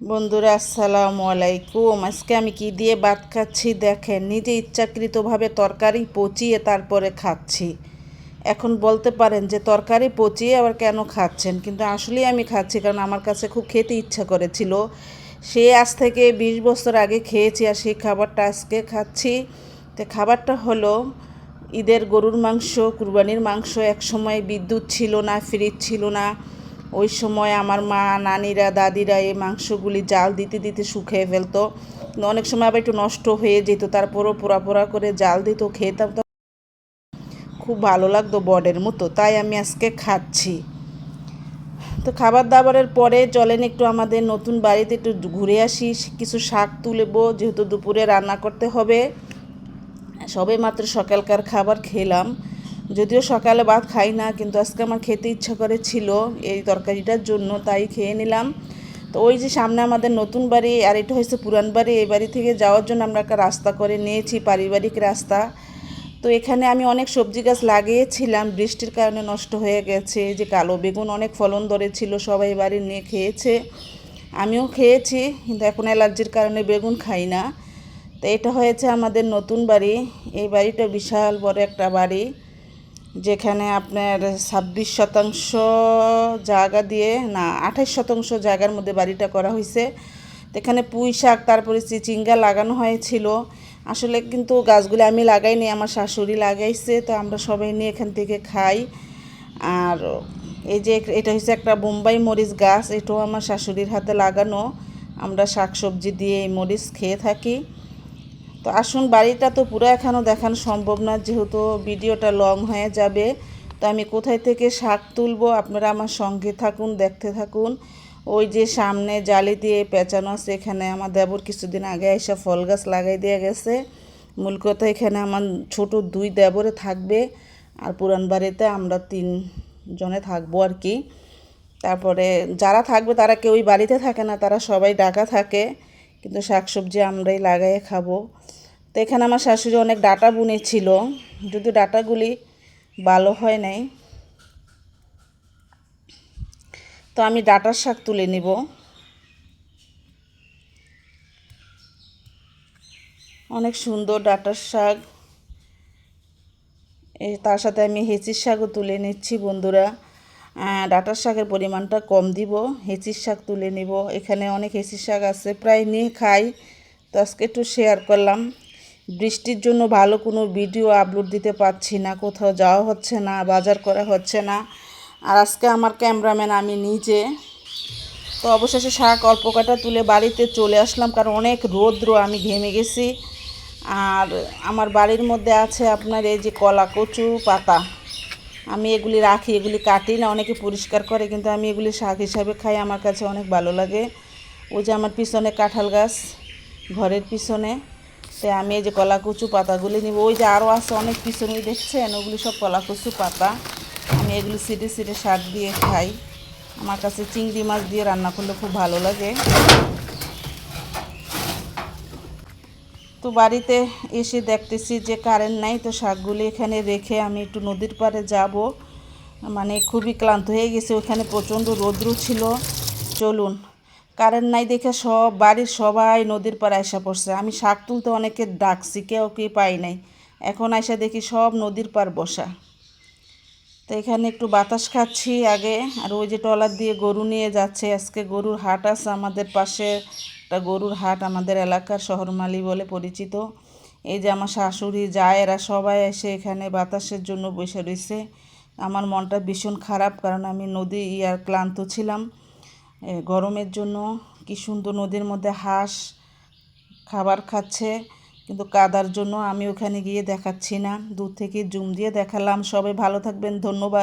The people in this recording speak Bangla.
বন্ধুরা, আসসালামু আলাইকুম। আজকে আমি কি দিয়ে ভাত খাচ্ছি দেখেন, নিজে ইচ্ছাকৃতভাবে তরকারি পচিয়ে তারপরে খাচ্ছি। এখন বলতে পারেন যে তরকারি পচিয়ে আবার কেন খাচ্ছেন? কিন্তু আসলেই আমি খাচ্ছি, কারণ আমার কাছে খুব খেতে ইচ্ছা করেছিল। সে আজ থেকে বিশ বছর আগে খেয়েছি আর সেই খাবারটা আজকে খাচ্ছি। তো খাবারটা হলো ঈদের গরুর মাংস, কুরবানির মাংস। এক সময় বিদ্যুৎ ছিল না, ফ্রিজ ছিল না। ওই সময় আমার মা, নানিরা, দাদিরা এই মাংসগুলি জাল দিতে দিতে শুকিয়ে ফেলতো। অনেক সময় আবার একটু নষ্ট হয়ে যেত, তারপরও পোড়া পোড়া করে জাল দিত, খেতাম তো। খুব ভালো লাগতো বডের মতো, তাই আমি আজকে খাচ্ছি। তো খাবার দাবারের পরে চলেন একটু আমাদের নতুন বাড়িতে একটু ঘুরে আসি, কিছু শাক তুলবো, যেহেতু দুপুরে রান্না করতে হবে। সবে মাত্র সকালকার খাবার খেলাম। যদিও সকালে ভাত খাই না, কিন্তু আজকে আমার খেতে ইচ্ছা করে ছিল এই তরকারিটার জন্য, তাই খেয়ে নিলাম। তো ওই যে সামনে আমাদের নতুন বাড়ি, আর এটা হয়েছে পুরান বাড়ি, এই বাড়ি থেকে যাওয়ার জন্য আমরা একটা রাস্তা করে নিয়েছি, পারিবারিক রাস্তা। তো এখানে আমি অনেক সবজি গাছ লাগিয়েছিলাম, বৃষ্টির কারণে নষ্ট হয়ে গেছে, যে কালো বেগুন অনেক ফলন ধরেছিল, সবাই বাড়ি নিয়ে খেয়েছে। আমিও খেয়েছি, কিন্তু এখন অ্যালার্জির কারণে বেগুন খাই না। তো এটা হয়েছে আমাদের নতুন বাড়ি, এই বাড়িটা বিশাল বড় একটা বাড়ি। যেখানে আপনার ছাব্বিশ শতাংশ জায়গা দিয়ে, না আঠাশ শতাংশ জায়গার মধ্যে বাড়িটা করা হয়েছে এখানে পুঁই শাক, তারপরে চিচিঙ্গা লাগানো হয়েছিল। আসলে কিন্তু গাছগুলি আমি লাগাইনি, আমার শাশুড়ি লাগাইছে, তো আমরা সবাই নিয়ে এখান থেকে খাই। আর এই যে এটা হচ্ছে একটা বোম্বাই মরিচ গাছ, এটাও আমার শাশুড়ির হাতে লাগানো। আমরা শাক সবজি দিয়ে এই মরিচ খেয়ে থাকি। তো আসুন, বাড়িটা তো পুরো এখনও দেখানো সম্ভব না, যেহেতু ভিডিওটা লং হয়ে যাবে। তো আমি কোথায় থেকে শাক তুলবো, আপনারা আমার সঙ্গে থাকুন, দেখতে থাকুন। ওই যে সামনে জালি দিয়ে পেঁচানো আছে, এখানে আমার দেবর কিছুদিন আগে এসে ফল গাছ লাগাই দিয়ে গেছে। মূল কথা এখানে আমার ছোট দুই দেবরে থাকবে, আর পুরান বাড়িতে আমরা তিন জনে থাকব আর কি। তারপরে যারা থাকবে, তারা কেউই বাড়িতে থাকে না, তারা সবাই ডাকা থাকে। কিন্তু শাকসবজি আমরাই লাগাইয়ে খাব। তো এখানে আমার শাশুড়ি অনেক ডাটা বুনেছিল যদি ডাটাগুলি ভালো হয় নাই। তো আমি ডাটার শাক তুলে নিব। অনেক সুন্দর ডাটার শাক। তার সাথে আমি হেঁচির শাকও তুলে নিচ্ছি বন্ধুরা। ডাটার শাকের পরিমাণটা কম দিব, হেঁচির শাক তুলে নিব। এখানে অনেক হেঁচির শাক আছে, প্রায় নিয়ে খাই। তো আজকে একটু শেয়ার করলাম। বৃষ্টির জন্য ভালো কোনো ভিডিও আপলোড দিতে পারছি না, কোথাও যাওয়া হচ্ছে না, বাজার করা হচ্ছে না। আর আজকে আমার ক্যামেরাম্যান আমি নিজে। তো অবশেষে শাক অল্প কাটা তুলে বাড়িতে চলে আসলাম, কারণ অনেক রৌদ্র, আমি ঘেমে গেছি। আর আমার বাড়ির মধ্যে আছে আপনার এই যে কলা কচু পাতা। আমি এগুলি রাখি, এগুলি কাটি না, অনেকে পরিষ্কার করে, কিন্তু আমি এগুলি শাক হিসাবে খাই, আমার কাছে অনেক ভালো লাগে। ওই যে আমার পিছনে কাঁঠাল গাছ, ঘরের পিছনে। তাই আমি এই যে কলা কচু পাতাগুলি নিব। ওই যে আরও আছে অনেক পিছনেই দেখছেন, ওগুলি সব কলা কচু পাতা। আমি এগুলি সিটে সিটে শাক দিয়ে খাই। আমার কাছে চিংড়ি মাছ দিয়ে রান্না করলে খুব ভালো লাগে। তো বাড়িতে এসে দেখতেছি যে কারেন্ট নাই, তো শাকগুলি এখানে রেখে আমি একটু নদীর পাড়ে যাব। মানে খুবই ক্লান্ত হয়ে গেছে, ওখানে প্রচণ্ড রৌদ্র ছিল। চলুন কারেন্ট নাই দেখে সব বাড়ির সবাই নদীর পাড়ে আসা পড়ছে। আমি শাক তুলতে অনেকে ডাকছি, কেউ কেউ পাই নাই। এখন আসা দেখি সব নদীর পার বসা। তো এখানে একটু বাতাস খাচ্ছি আগে। আর ওই যে টলার দিয়ে গরু নিয়ে যাচ্ছে। আজকে গরুর হাট আছে আমাদের পাশে। একটা গরুর হাট আমাদের এলাকার শহরমালি বলে পরিচিত। এই যে আমার শাশুড়ি যায় এরা সবাই এসে এখানে বাতাসের জন্য বসে রয়েছে। আমার মনটা ভীষণ খারাপ কারণ আমি নদী ইয়ার ক্লান্ত ছিলাম। গরমের জন্য কি সুন্দর নদীর মধ্যে হাঁস খাবার খাচ্ছে। কিন্তু কাদার জন্য আমি ওখানে গিয়ে দেখাচ্ছি না। দূর থেকে জুম দিয়ে দেখালাম। সবাই ভালো থাকবেন। ধন্যবাদ।